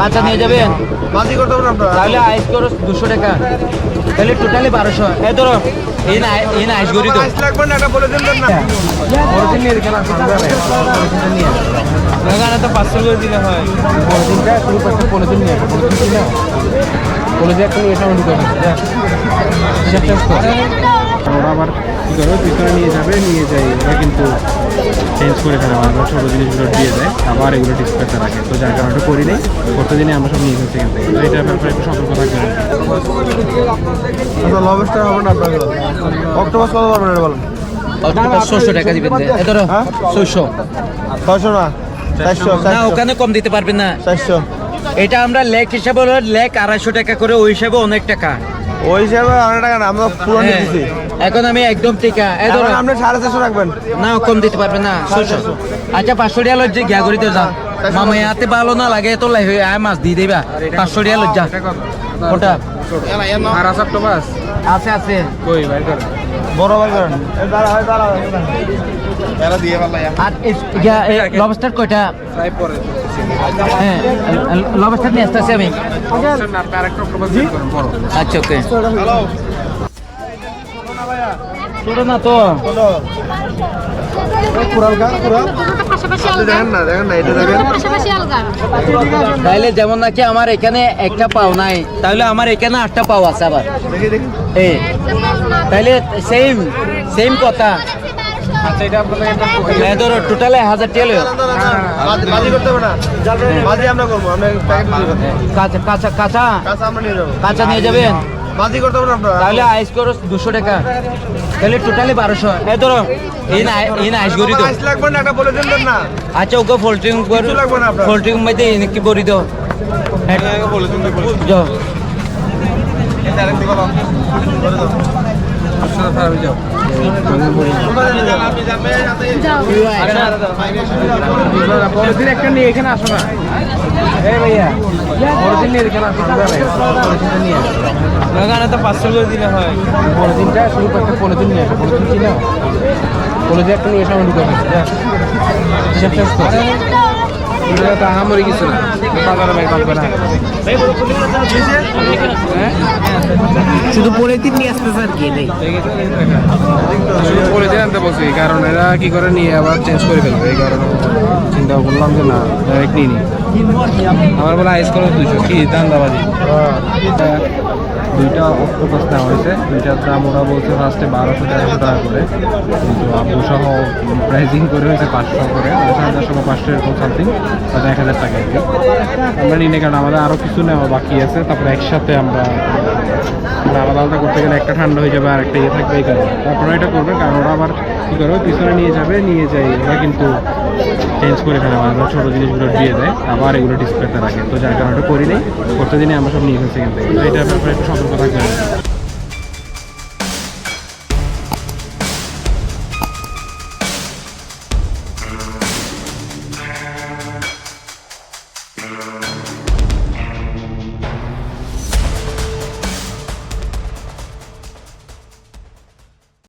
কাঁচা নিয়ে যাবেন? করতে হবে তাহলে আইস করো দুশো টাকা। তাহলে টোটালি বারোশো। এই ধরো এই না এই না আইস করি তো। না তো পাঁচশো করে দিলে হয়। পলিথিনটা করতে পলিথিন নিয়ে পলিথিন কিনে পলিথিন একটা নিয়ে এসে ঢুকে ওরা আবার কী করবে পিছনে নিয়ে যাবে নিয়ে যাই। ওরা কিন্তু চেঞ্জ করে ফেলে আমরা ছোটো জিনিসগুলো দিয়ে দেয় আবার এগুলো ডিসপ্লেতে রাখে। তো যার কারণে করি নেই করতে দিনে আমরা সব নিয়ে ফেলছি এখান থেকে। তো এটার ব্যাপারে একটু সতর্ক থাকবে লবস্টার হবে না আপনার অক্টোপাস কত পারবেন এটা বলেন? ছশো টাকা দিবেন হ্যাঁ? না? চারশো না ওখানে কম দিতে পারবেন না। চারশো। এটা আমরা লেক হিসাবে লেক আড়াইশো টাকা করে ওই হিসাবে অনেক টাকা। ওই হিসাবে অনেক টাকা না আমরা পুরো নিয়ে হ্যাঁ। দিচ্ছি এখন আমি একদম টিকা। এই ধরো। এখন আপনি সাড়ে চারশো রাখবেন। না কম দিতে পারবেন না ছয়শো। আচ্ছা পাঁচশো টিয়া লজ্জা গিয়া করিতে যা মামা হাতে ভালো না লাগে তো লাই হয়ে আয় মাছ দিয়ে দেবা। পাঁচশো লজ্জা। আর আছে আছে আছে। কই বাইর বড় ভাই করেন হয় দাঁড়া এরা দিয়ে ভালো আর লবস্টার কয়টা? হ্যাঁ লবস্টার নিয়ে আসতেছি আমি। আচ্ছা ওকে। হ্যালো ছোট না তো? তাইলে যেমন নাকি আমার এখানে একটা পাও নাই তাহলে আমার এখানে আটটা পাও আছে আবার। তাইলে সেম সেম কথা। আচ্ছা এটা আপনাদের হ্যাঁ ধরো টোটালে হাজার টিয়া। বাজি করতে হবে না। বাজি আমরা করব আমরা দেবো। কাঁচা কাঁচা কাঁচা। কাঁচা আমরা নিয়ে যাব। কাঁচা নিয়ে যাবেন? বাজি করতে হবে না আপনারা। তাহলে আইস করো দুশো টাকা। তাহলে টোটালি বারোশো। এই ধরো এই না আইস করি তো আইস লাগবে না এটা বলে দিলেন না। আচ্ছা ওকে ফোল্ডিং কিছু লাগবে না আপনার। ফোল্ডিং মধ্যে কি করি তো বলে দিন যাও। পলিথিন একটা নিয়ে এখানে আসো না এই ভাইয়া পলিথিন নিয়ে এখানে আসো নিয়ে এখানে তো পাঁচশো করে দিলে হয় পলিথিনটা শুরু করতে পলিথিন নিয়ে কিছু না শুধু পলিথিন নিয়ে আসতেছে আর কি, নেই। শুধু পলিথিন আনতে বলছি, কারণ এরা কি করে নিয়ে আবার চেঞ্জ করে ফেলবে, এই কারণে চিন্তা করলাম যে না ডাইরেক্ট নিয়ে আমার বলে আইস করো দুইশো, কি দান্দাবাজি? দুইটা অক্টোপাস নেওয়া হয়েছে, দুইটার দাম ওরা বলছে ফার্স্টে বারোশো, তেরোশো টাকা করে। কিন্তু আবু সহ প্রাইজিং করে হয়েছে পাঁচশো করে সাড়ে চারশো বা পাঁচশো এরকম সামথিং তাতে এক হাজার টাকা আমরা নিই না কারণ আমাদের আরও কিছু নেওয়া বাকি আছে, তারপরে একসাথে আমরা আলাদা আলাদা করতে গেলে একটা ঠান্ডা হয়ে যাবে আর একটা ইয়ে থাকবে এই কারণে। আপনারা এটা করবে কারণ ওরা আবার কী করবে পিছনে নিয়ে যাবে, নিয়ে যায়, ওরা কিন্তু চেঞ্জ করে ফেলে আমার ছোটো জিনিসগুলো দিয়ে দেয়, আবার এগুলো ডিসপ্লেতে রাখে। তো যার কারণে করি নেই করতে দিনে আমরা সব নিয়ে ফেলছি কিন্তু এটা ব্যাপারে একটু সতর্ক থাকবেন